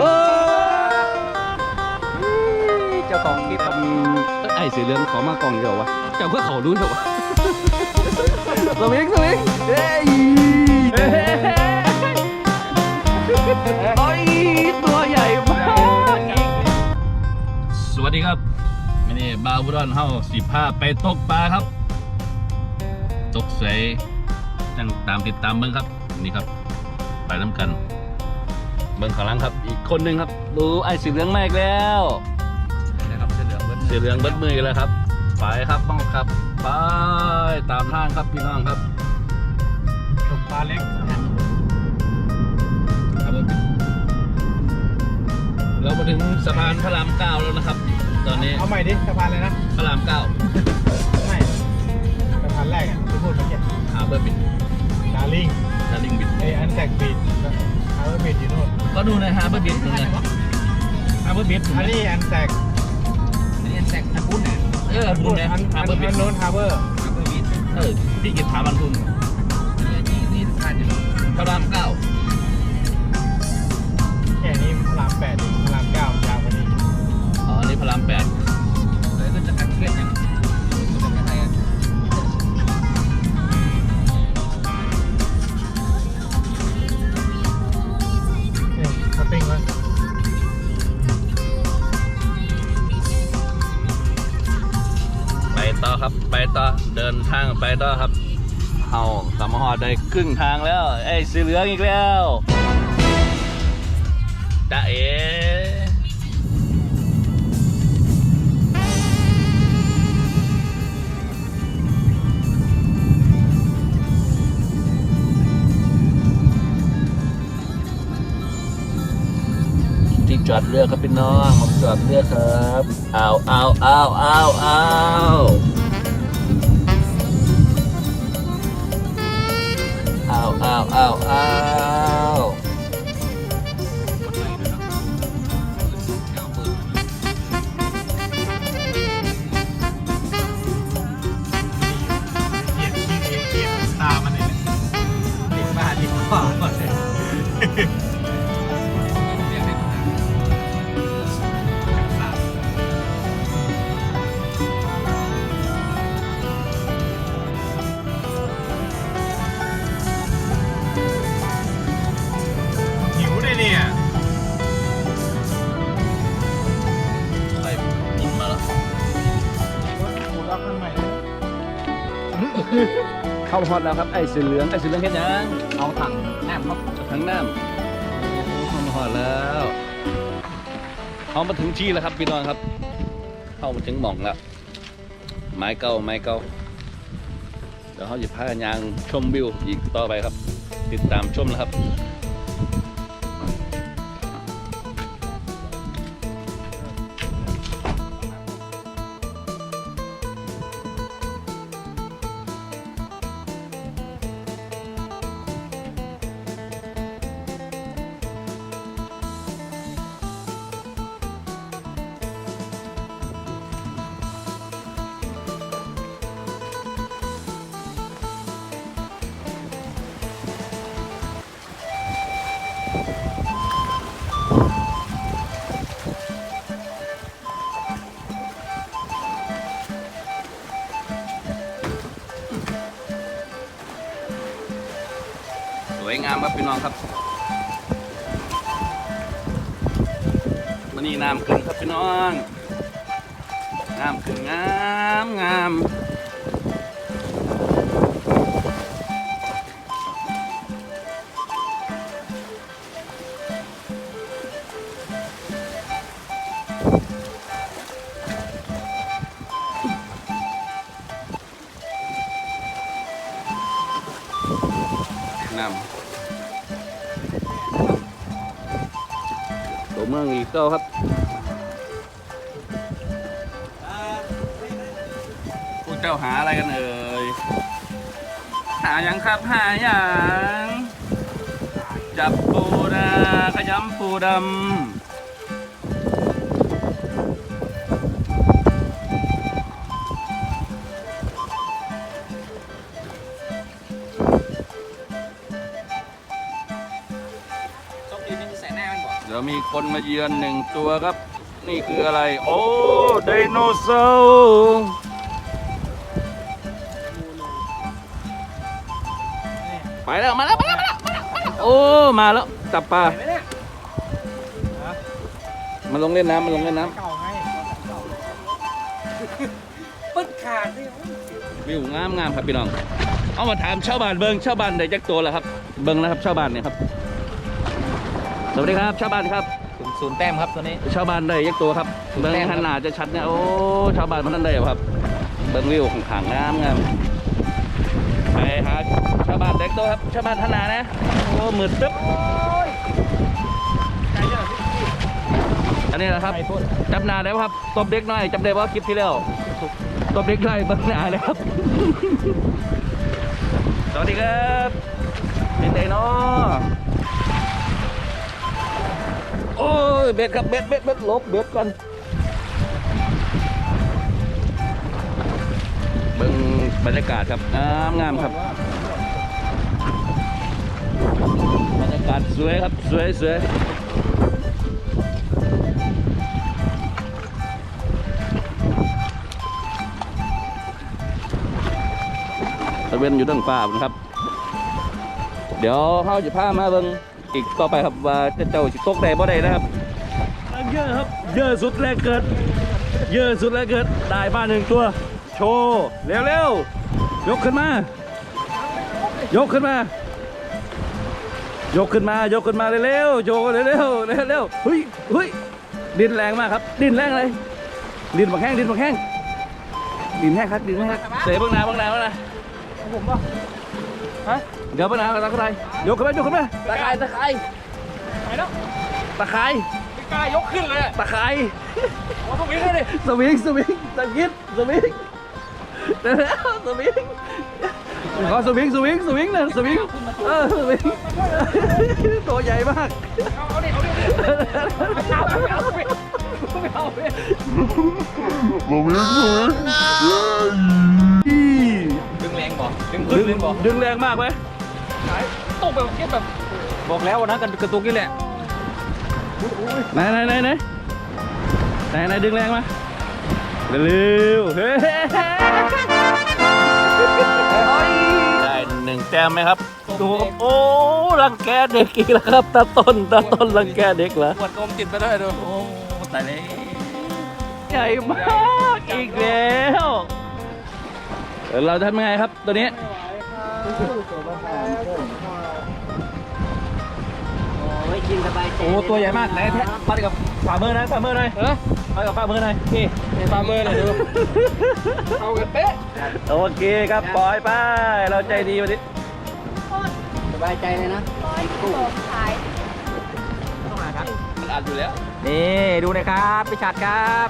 โอ้ยเจ้าของคลิปครับอืมไอ้สีเหลืองขอมากล่องเดียววะเจ้าเพื่อเขารู้เถอะวะสวิงสวิงเฮ้ยโอ้ยตัวใหญ่มากสวัสดีครับวันนี้บาวบุรอนเฮาสิพาไปตกปลาครับ ตกใสจังตามติดตามเบิ้งครับ นี่ครับ ไปน้ำกัน เบิ้งข้างหลังครับ อีกคนหนึ่งครับ ดูไอ้สีเหลืองมาอีกแล้วนะครับเสื้อเหลืองเบิดสีเหลืองเบิดมืออีกแล้วครับ ไปครับต้องครับ ไปตามทางครับพี่น้องครับตกปลาเล็กครับผมเรามาถึงสะพานพระรามเก้าแล้วนะครับ ตอนนี้เอาใหม่ดิสะพานเลยนะพระรามเก้าไม่สะพานแรกอะที่พูดเมื่อกี้หาเบอร์บิดดาร์ลิงดาริงบิดไออันแทกบีดฮาร์ เบอร์บีดอยู่โน่นก็ดูในฮาร์เบอร์บิดตรงนี้ฮาร์เบอร์บิดอันนี้อันแทกอันนี้แซกอันพุ้นเนี่ยเออดูในอันฮาอัร์นเบอร์บิดอันโน้นฮาร์เบอร์อันเบอร์วิทเออพี่กิตถามมันทุนนี่ ได้ครึ่งทางแล้ว ไอ้สีเหลืองอีกแล้วจ้าเอ๋ที่จอดเรือครับพี่น้องผมจอดเรือครับเอาเอาเอาเอาเอาเาวอ้าวอ้าวเหตามันเลยติดมาดิบก่อนเลย ฮอตแล้วครับไอ้สีเหลืองไอ้สีเหลืองเห็นยังเอาถังแนบครับทั้งน้ำเข้ามาฮอตแล้วเขามาถึงที่แล้วครับพี่น้องครับ เข้ามาถึงหม่องแล้วไม้เก่าไม้เก่าเดี๋ยวเขาจะพากันยางชมวิวอีกต่อไปครับ ติดตามชมนะครับ ครับพี่น้องครับมันนี่น้ำขึ้นครับพี่น้องน้ำขึ้นงามงาม กเจ้าครับพวกเจ้าหาอะไรกันเอ่ย หายังครับหายัง จับปูนาขยำปูดำ คนมาเยือนหนึ่งตัวครับ นี่คืออะไร โอ้ไดโนเสาร์ไปแล้วมาแล้วมาแล้วมาแล้วมาแล้วโอ้มาแล้วจับปลาไหนเนี่ยมาลงเล่นน้ำมาลงเล่นน้เก่าไงปึ๊ดขาดสิำวิวงามงามครับพี่น้อง เอามาถามชาวบ้านเบิงชาวบ้านได้จักตัวแล้วครับ เบิงนะครับชาวบ้านเนี่ยครับ สวัสดีครับชาวบ้านครับศูนย์แต้มครับตัวนี้ ชาวบ้านได้ยักตัวครับถูกเบิ้งแต้มครับหันหน้าจะชัดเนี่ยโอ้ชาวบ้านมันนั่นได้เหรอครับเบิ้งวิวของขางงามงามไปหาชาวบ้านเด็กตัวครับชาวบ้านหันหน้านะโอ้มืดตึ๊บอันนี้นะครับไก่พ่นจำหนาได้ป่ะครับตบเด็กหน่อยจำได้ว่าคลิปที่แล้วตบเด็กหน่อยเบิ้งหน้าเลยครับ สวัสดีครับเป็นไงเนาะ อ้ยเบ็ดครับเบ็ดเบ็ดเบ็ดลบเบ็ดก่อนเบิ้งบรรยากาศครับงามงามครับ บรรยากาศสวยครับสวยสวยตะเวนอยู่ตั้งฟ้านะครับ เดี๋ยวเขาจะพามาเบิ่งอีกต่อไปครับว่าจะเจ้าสิตกได้บ่ได้นะครับ เยอะสุดแรกเกิด เยอะสุดแรกเกิด ได้บ้านหนึ่งตัว โชว์เร็วๆ ยกขึ้นมา ยกขึ้นมา ยกขึ้นมา ยกขึ้นมาเร็วๆโจเร็วๆ เร็วๆเฮ้ยเฮ้ยดินแรงมากครับ ดินแรงเลย ดินบักแห้ง ดินบักแห้ง ดินแห้งครับ ดินแห้งครับเตะเบ้างหนาเบ้างหนาเบ้างหนาของผมป่ะฮะ เดี๋ยวเบ้างหนาตะไคร้ยกขึ้นมายกขึ้นมาตะไคร้ตะไคร้ไปแล้วตะไคร้ไม่ กล้ายกขึ้นเลยอะตะไคร้เอาพวกนี้เลยดิสวิงสวิงสกิดสวิงเดี๋ยวสวิงขอสวิงสวิงสวิงนะสวิงเออสวิงตัวใหญ่มากเอาเอาดิเอาดิเอาดิเอาดิไม่เอาดิดึงแรงบ่ดึงดึขึ้นงดึงบ่ดึงแรงมากไหมตกแบบเก็บแบบบอกแล้ววันนั้นกันกระตุกนี่แหละ ไหนไหนไหนไหนไหนไหนดึงแรงมาเร็วเฮ้ได้หนึ่งแต้มไหมครับดูครับโอ้รังแกเด็กอีกแล้วครับตาต้นตาต้นรังแกเด็กเหรอปวดกลมจิตไปด้วยดูโอ้ตายแล้วใหญ่มากอีกแล้วเดี๋ยวเราทำยังไงครับตัวนี้ สบายใจโอ้ตัวใหญ่มากไหนแท้มาดิกับฝ่ามือหน่อยฝ่ามือหน่อยเออมากับฝ่ามือหน่อยนี่ฝ่ามือหน่อยดูเอากันเป๊ะโอเคครับปล่อยไปเราใจดีวันนี้สบายใจเลยนะมันอัดอยู่แล้วนี่ดูนะครับพี่ชัดครับ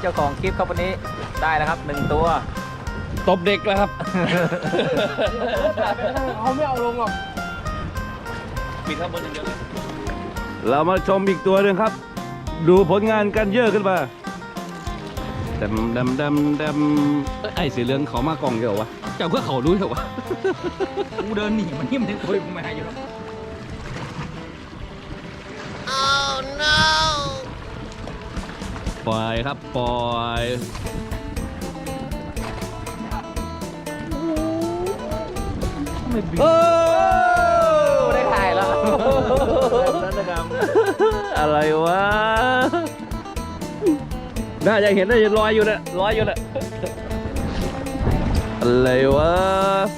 เจ้าของคลิปครับวันนี้ได้แล้วครับหนึ่งตัวตบเด็กแล้วครับเขาไม่เอาลงหรอก ปิดข้างบนอย่างเดียวเลยเรามาชมอีกตัวหนึ่งครับ ดูผลงานกันเยอะขึ้นมาดำดำดำดำเอ้ยไอ้สีเหลืองเขามากล่องเดียววะเจ้าเพื่อเขารู้เหรอวะ กูเดินหนีมันนี่มันยังคุยกูมาอยู่หรอก ปล่อยครับปล่อยโอ้ ได้ถ่ายแล้วอะไรวะ น่าจะเห็นน่าจะลอยอยู่เนี่ยลอยอยู่เนี่ยอะไรวะ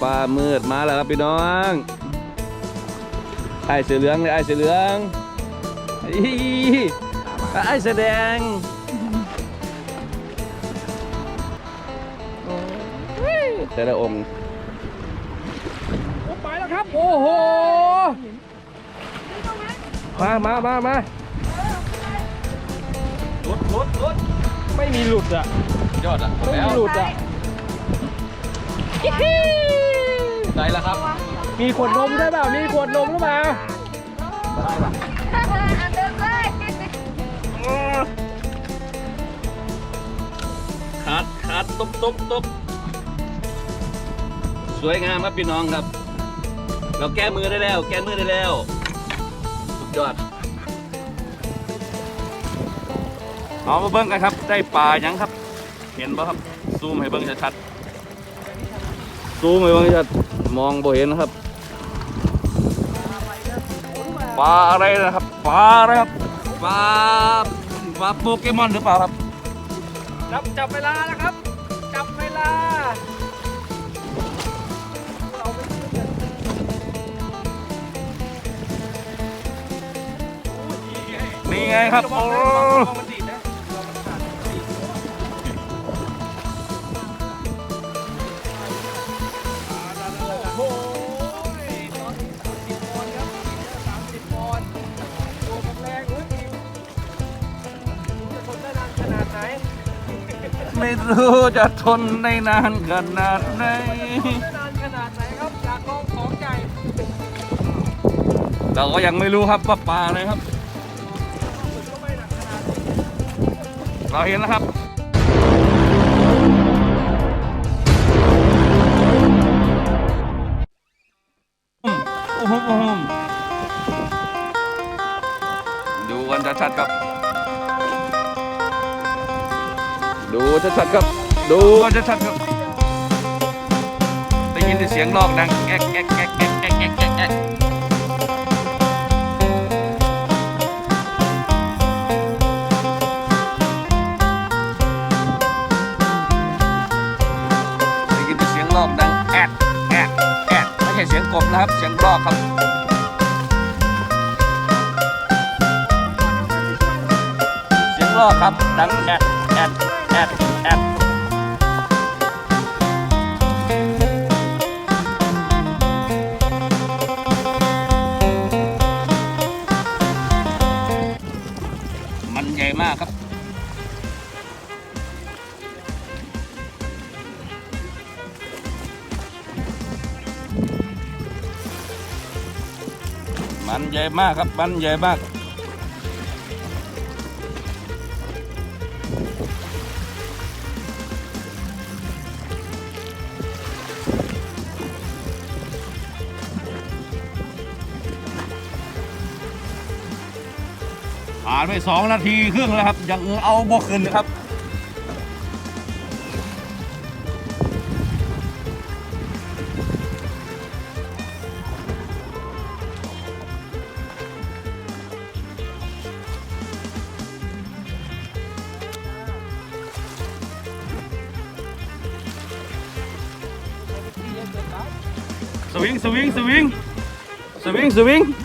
ฟ้ามืดมาแล้วครับพี่น้อง ไอ้เสือเหลืองเลยไอ้เสือเหลืองอีไอ้เสือแดง แต่ละองค์ ไปแล้วครับ โอ้โห มามามามาหลุดหลุดหลุดไม่มีหลุดอะยอดอะไม่มีหลุดอะได้แล้วครับ มีขวดนมด้วยเปล่ามีขวดนมหรือเปล่าขาดขาดตบตบตบสวยงามครับพี่น้องครับ เราแก้มือได้แล้ว แก้มือได้แล้วสุด ยยอดเอามาเบิ้งกันครับ ได้ปลายังครับ เห็นป่ะครับ ซูมให้เบิ้งชัดๆซูมให้เบิ้งชัดมองบ่เห็นนะครับ ปลาอะไรนะครับ ปลาอะไรครับ ปลา ปลาโปเกมอนหรือเปล่าครับ จับจับเวลานะครับจับ งเว้ยจะทนได้นานขนาดไหนไม่รู้จะทนได้นานขนาดไหนได้นานขนาดไหนครับจากกองของใหญ่เราก็ยังไม่รู้ครับว่าปลาอะไรครับ เราเห็นแล้วครับโอ้โหโอ้โหดูกันชัดๆครับ ดูชัดๆครับ ดูกันชัดๆครับ ได้ยินแต่เสียงลอกดังแก๊กแก๊กแก๊กแก๊กแก๊กแก๊ก สียงกบนะครับ เสียงลอกครับเสียงลอกครับดังแอดแอดแอดแอดมันใหญ่มากครับ มันใหญ่มากครับมันใหญ่มากผ่านไปสองนาทีครึ่งแล้วครับยังเอาบกขึ้นครับ Swing, swing, swing. Swing, swing.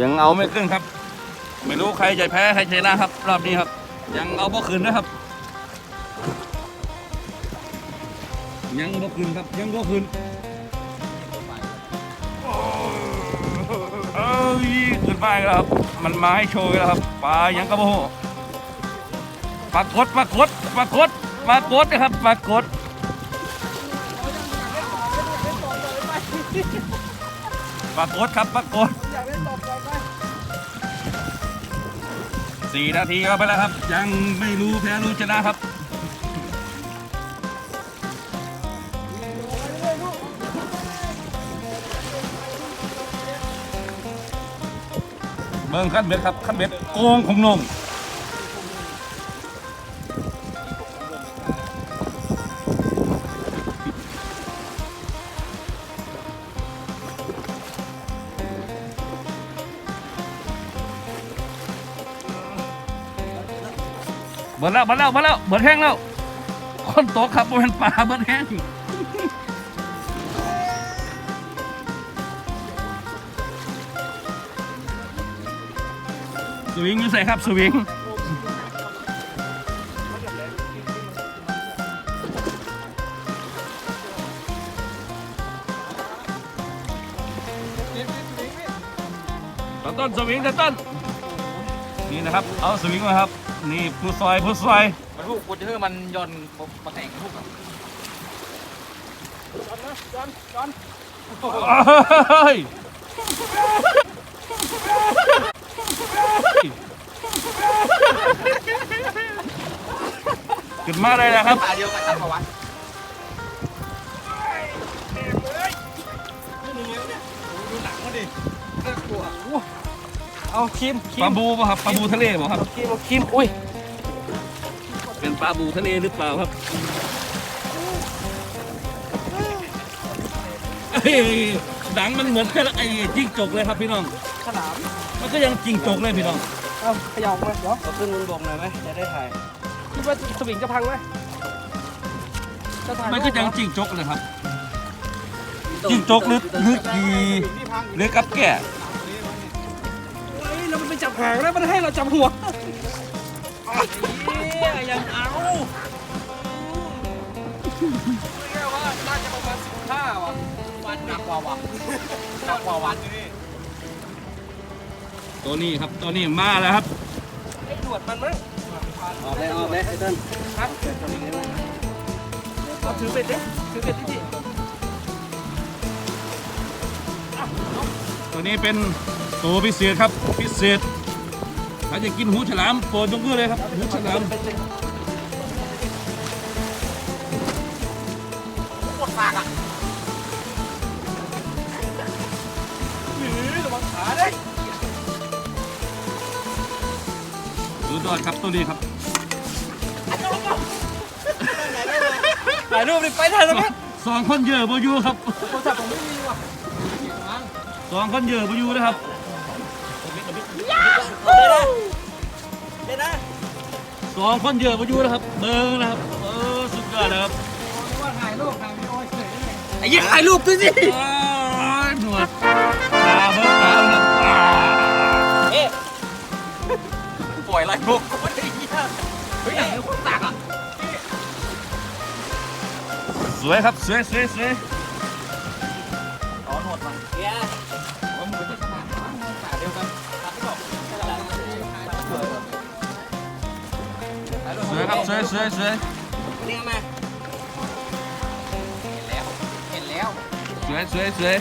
ยังเอาไม่ขึ้นครับ ไม่รู้ใครจะแพ้ใครชนะครับ รอบนี้ครับ ยังเอาบ่ขึ้นนะครับ ยังบ่ขึ้นครับยังบ่ขึ้นเอ้ยขึ้นไปแล้วครับ มันมาให้โชว์แล้วครับปลายังกระโบปลากดปลากดปลากดปลากดนะครับปลากดปลากดครับปลากด สี่นาทีก็ไปแล้วครับ ยังไม่รู้แพ้รู้ชนะครับเมืองขั้นเบ็ดครับขั้นเบ็ดโกงของนง บิดแล้วเบิดแล้วเบิดแล้วเบิดแห้งแล้วคนโตครับบ่เป็นปลาเบิดแห้งสวิงอยู่ใส่ครับสวิงตาต้นสวิงตาต้นนี่นะครับ เอาสวิงมาครับ นี่ผู้ซอยผู้ซอยมันลูกกูจะให้มันย่อนมาแต่งลูกอะเฮ้ยขึ้นมาเลยนะครับตาเดียวกันตัดประวัติ เอาคิมคิปลามบูป่ะครับปลาบูทะเลป่ะครับคิมคิมอุ้ยเป็นปลาบูทะเลหรือเปล่าครับเฮ้ยดังมันเหมือนไอ้จิ้งจกเลยครับพี่น้อง ขนามมันก็ยังจิ้งจกเลยพี่น้อง เอาขยับมาเดี๋ยวเอาขึ้นบนบกหน่อยไหมจะได้ถ่ายคิดว่าสวิงจะพังไหมจะถ่ายมันก็ยังจิ้งจกเลยครับ จิ้งจกหรือหรือกีหรือกับแก่ บหางแล้วมันให้เราจับหัวยังเอาเรียกว่าน่าจะประมาณสิบห้าว่ะวันหนักกว่าว่ะหนักกว่าวันนี่ตัวนี้ครับตัวนี้มาแล้วครับไอ้หนวดมันมั้งออกเลยออกเลยไอ้ต้นครับเอาถือเป็ดดิถือเป็ดดิพี่ตัวนี้เป็นตัวพิเศษครับพิเศษ ถ้าจะกินหูฉลามโปรดยกมือเลยครับหูฉลามปวดปากอะหือระวังขาได้สุดยอดครับตัวนี้ครับถ่ายรูปดิไปถ่ายแล้วมั้งสองคนเหยื่อบ่อยู่ครับโทรศัพท์ผมไม่มีว่ะสองคนเหยื่อบ่อยู่นะครับ เดี๋ยวนะสองคนเหยื่อบ่อยู่นะครับ เบิ้งนะครับ เออสุดยอดนะครับว่าถ่ายรูปถ่ายวิดีโอเฉยไอ้ยี่ถ่ายรูปด้วยสิโอ้ยหนวดตาเบิ้งตาครับอ่าเอ๊ะปล่อยอะไรลูกไม่ได้ยี่เฮ้ยอย่างนี้คนตักอะ สวยครับ สวยสวยสวย ครับสวยสวยสวยนี่เอามาเห็นแล้วสวยสวยสวย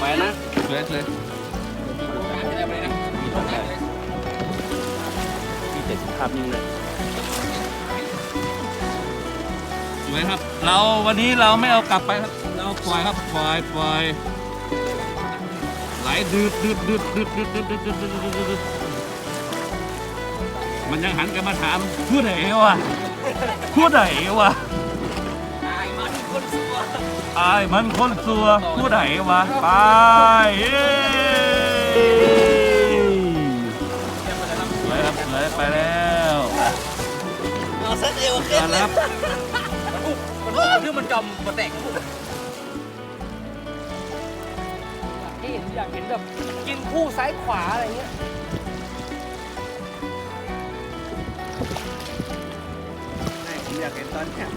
ไปนะสวยสวยเห็นแล้วเห็นแล้วเลยนะมีเจ็ดสิบภาพนิ่งเลยสวยครับ เราวันนี้เราไม่เอากลับไปครับ เราปล่อยครับปล่อยปล่อยไหลดืดดืดดืดดืดดืดดืดดืดดืดดืดดืดดืด มันยังหันกลับมาถามพูดไหนวะพูดไหนวะตายมันคนสัวอายมันคนสัวพูดไหนวะไปเย้สวยครับสวยไปแล้วเอาเส้นเอวมาขึ้นแล้วครับมันลูกที่มันจมมาแต่งเห็นอยากเห็นแบบกินคู่ซ้ายขวาอะไรเงี้ย อยากเห็นตอนเนี้ย